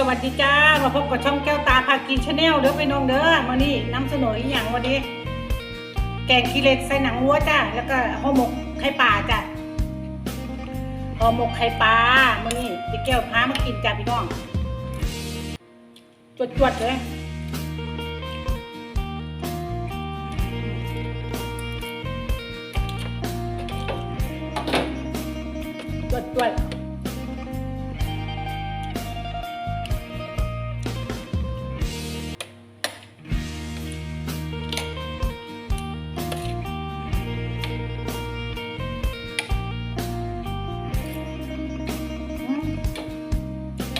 สวัสดีจ้า มาพบกับช่องแก้วตาพากินชาแนลเด้อไปน้องเด้อมานี่น้ำเสนออีหย่างวันนี้ แกงขี้เหล็กใส่หนังวัวจ้าแล้วก็ห่อหมกไข่ปลาจ้าห่อหมกไข่ปลามานี่เดี๋ยวแก้วพามากินจ้าพี่น้อง จวดๆเลย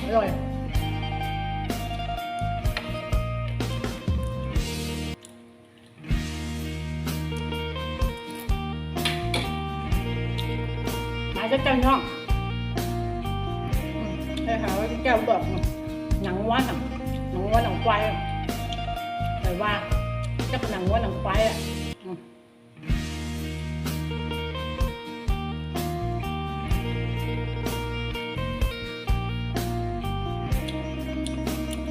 อร่อยมาจะเจ้าน้องให้หาว่าแก้วแบบห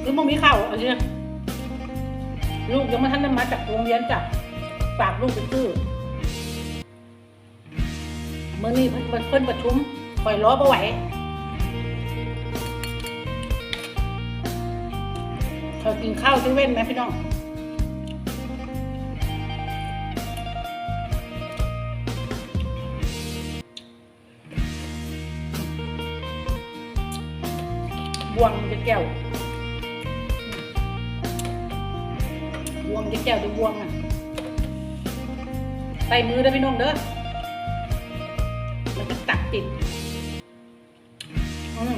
รือมึงมีข้าวเอาใช่ลูกยังไม่ทันได้มาจากโรงเรียนจ้ะฝากลูกไปซื้อเมื่อนี้เพิ่นเพิ่นประชุมคอยล้อบ่ไหวเขากินข้าวที่เว้นไหมพี่น้องบวงจะแก้ว บวงจะแก้วจะบวงอะใส่มือเด้อพี่น้องเด้อมันจะกัดติดอืม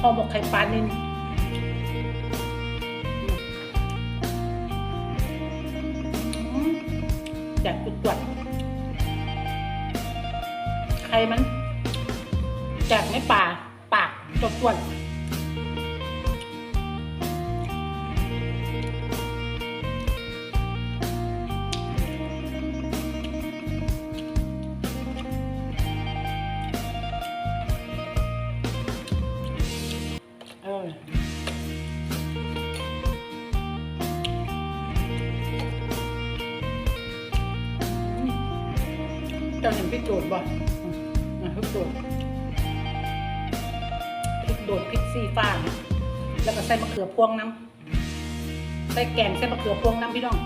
ห่อหมกไข่ปลานินอืมจากจุดตรวจไข่มันจากไม่ป่าปากจดตรวจ เจ้าเห็นพริกโดดบ่อืมอะพริกโดดพริกโดดพริกซีฟ้า แล้วก็ใส่มะเขือพวงน้ำใส่แกงใส่มะเขือพวงน้ำพี่น้อง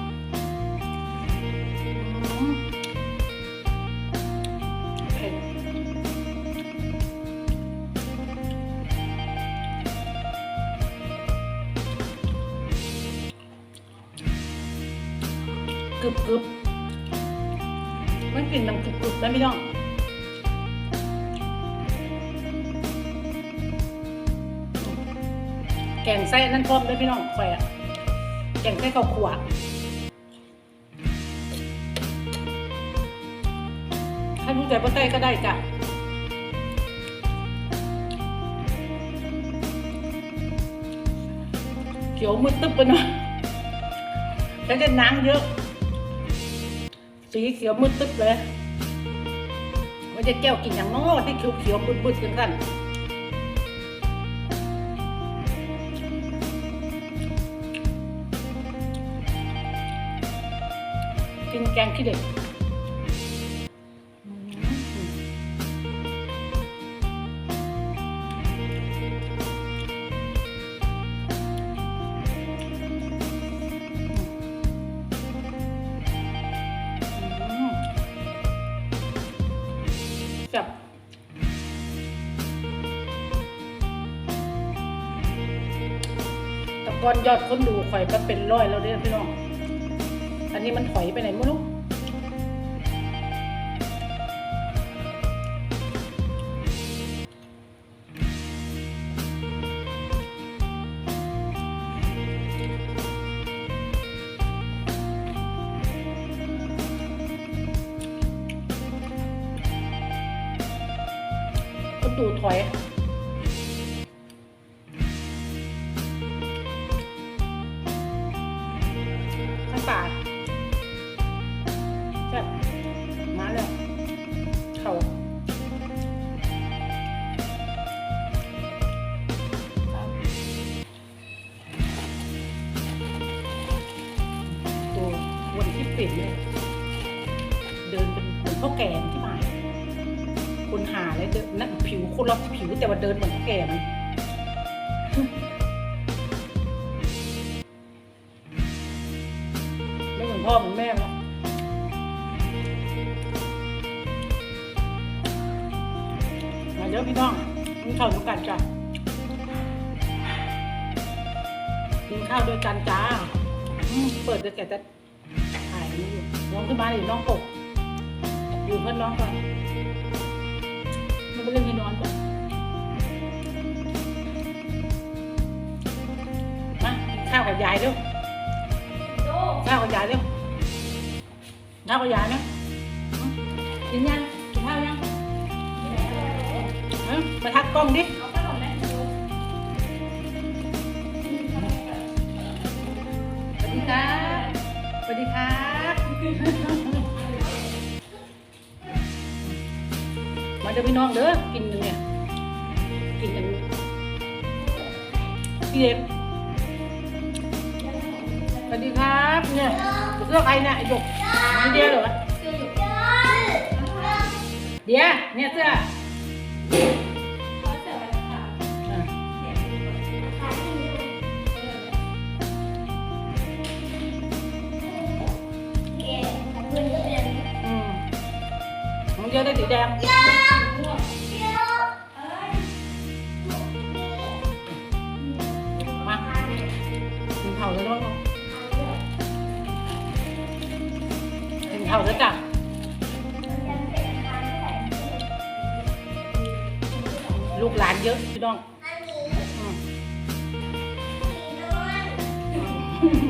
อืมเผ็ดกรึบกึบ กลิ่นมันกรึบกรึบแล้วพี่น้องแกงไส้นั่นพร้อมด้วยพี่น้องคอยอะแกงไส้ข้าวขวถ้ารู้ใจว่าไส้ก็ได้จ้ะเขียวมืดตึ๊บไปหน่อยแล้วจะน้ำเยอะ สีเขียวมืดตึ๊บเลยว่าจะแก้วกินอย่างน้อที่เขียวเขียวมืดมืดกันกันกินแกงขี้เด็ก ก่อนยอดคนดูข่อยก็เป็นร้อยแล้วเด้อพี่น้อง อันนี้มันถอยไปไหนไม่รู้คนดูถอย คนหาเลยเดินนั่นผิวคนเราผิวแต่ว่าเดินเหมือนแก่มันไม่เหมือนพ่อเหมือนแม่หรอกมาเยอะพี่น้องกินข้าวด้วยกันจ้ะกินข้าวด้วยกันจ้าเปิดด้วยแกจะถ่ายนี่อยู่น้องขึ้นมาอยู่น้องปกอยู่เพื่อนน้องก่อน ไม่ไปเล่นที่นอนก่อนมากินข้าวกับยายเร็วข้าวกับยายเร็วข้าวกับยายนะกินยังกินข้าวยังเอ้ยมาทักกล้องดิสวัสดีครับสวัสดีครับ เด้อพี่น้องเด้อกินเนี่ยกินกันพี่เด็กสวัสดีครับเนี่ยเสื้อใครเนี่ยไอ้หยกไม่เดียวเหรอเดียวเนี่ยเสื้ออะอืมของเดียวได้สีแดง เข่าแล้วจ้ะลูกหลานเยอะพี่น้องอืม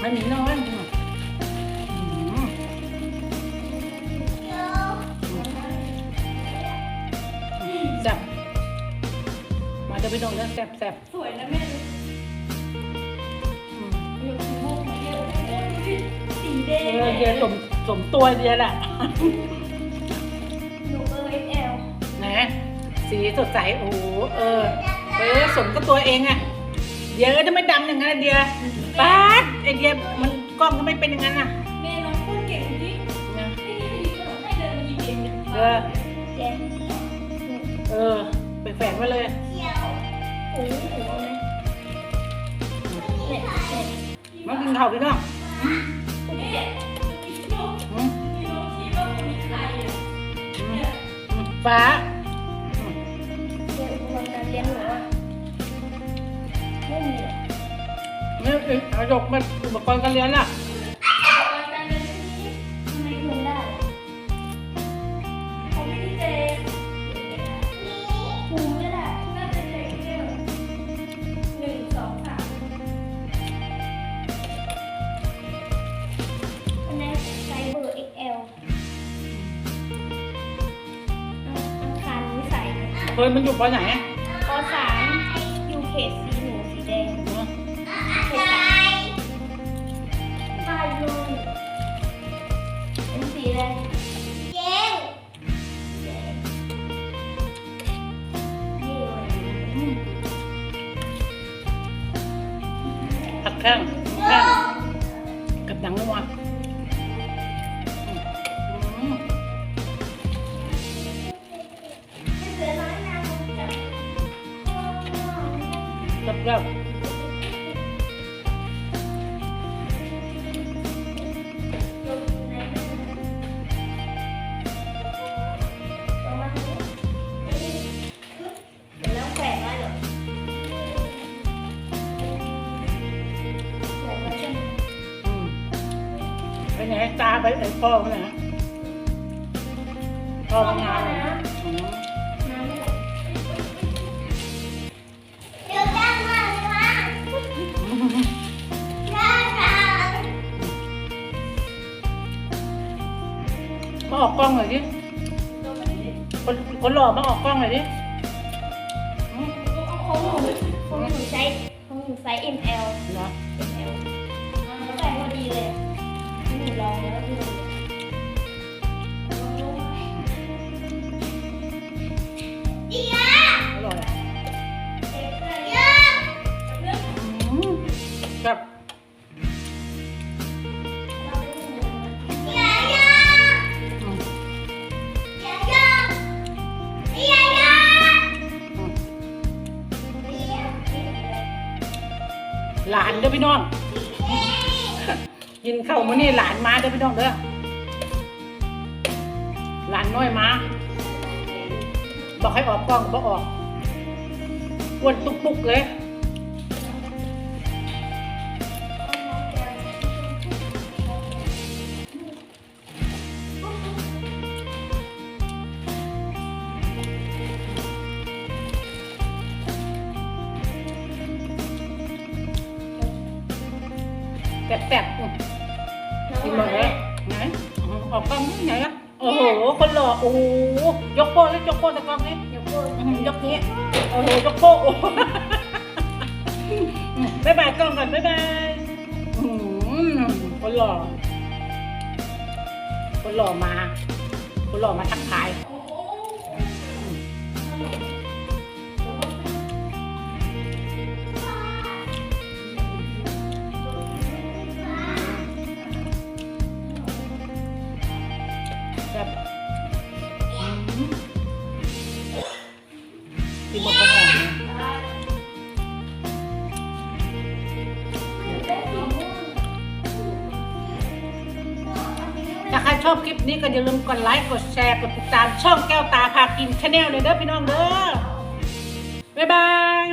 ไม่มีน้อย สมสมตัวเดียแหละหนูเออเอลนะสีสดใสโอ้โหเออเออสมกับตัวเองอะเดี๋ยวถ้าไม่ดำอย่างนั้นอะเดียป๊าดไอเดียมันกล้องก็ไม่เป็นอย่างนั้นน่ะแม่น้องพูดเก่งจริงนะไม่นี่ไม่ดีก็ให้เดินมาหยิบเองเนี่ยเออแดงเออไปแฝงไว้เลย เขียวโอ้โหเอาไหมเนี่ยเนี่ย มากินข้าวพี่น้อง ฟ้าอืมเดี๋ยวอุปกรณ์การเรียนหนูอะไม่มีอะเนี่ยเอ้ยเอาหยกมาอุปกรณ์การเรียนล่ะ เคยมันอยู่ปอไหนอะปสามยูเคสีหนูสีแดงอืมเขตสามปลายลงเป็นสีอะไรแดงแดงนี่เลยอืมผักแข้งแข้งกับหนังนัวอื กับกับลงในปร มาออกกล้องหน่อยดิ คนคนหล่อมาออกกล้องหน่อยดิอืมของหนูของหนูใช้ของหนูไซส์ ML เนาะ ML แล้วแต่พอดีเลยหนูลองแล้วดูดี ด้อพี่น้อง กินข้าวมื้อนี้หลานมาเด้อพี่น้องเด้อ หลานน้อยมา บอกให้ออกกล้องบอกออกอ้วนตุกๆเลย แซ่บๆอืมกินหมดเลยไหนอืมออกกล้องนี่ไหนอะโอ้โห คนหล่อโอ้โหยกโป้เลยยกโป้ตะกล้องนี้เดี๋ยวพูดอืมยกนี้โอ้โหยกโป้โอ้โหอืมบ๊ายบายกล้องก่อนบ๊ายบายอืมคนหล่อคนหล่อมา คนหล่อมาทักทายอื กินหมดก็หอมนะถ้าใครชอบคลิปนี้ก็อย่าลืมกดไลค์กดแชร์กดติดตามช่องแก้วตาพากินชาแนลเลยเด้อพี่น้องเด้อบ๊ายบาย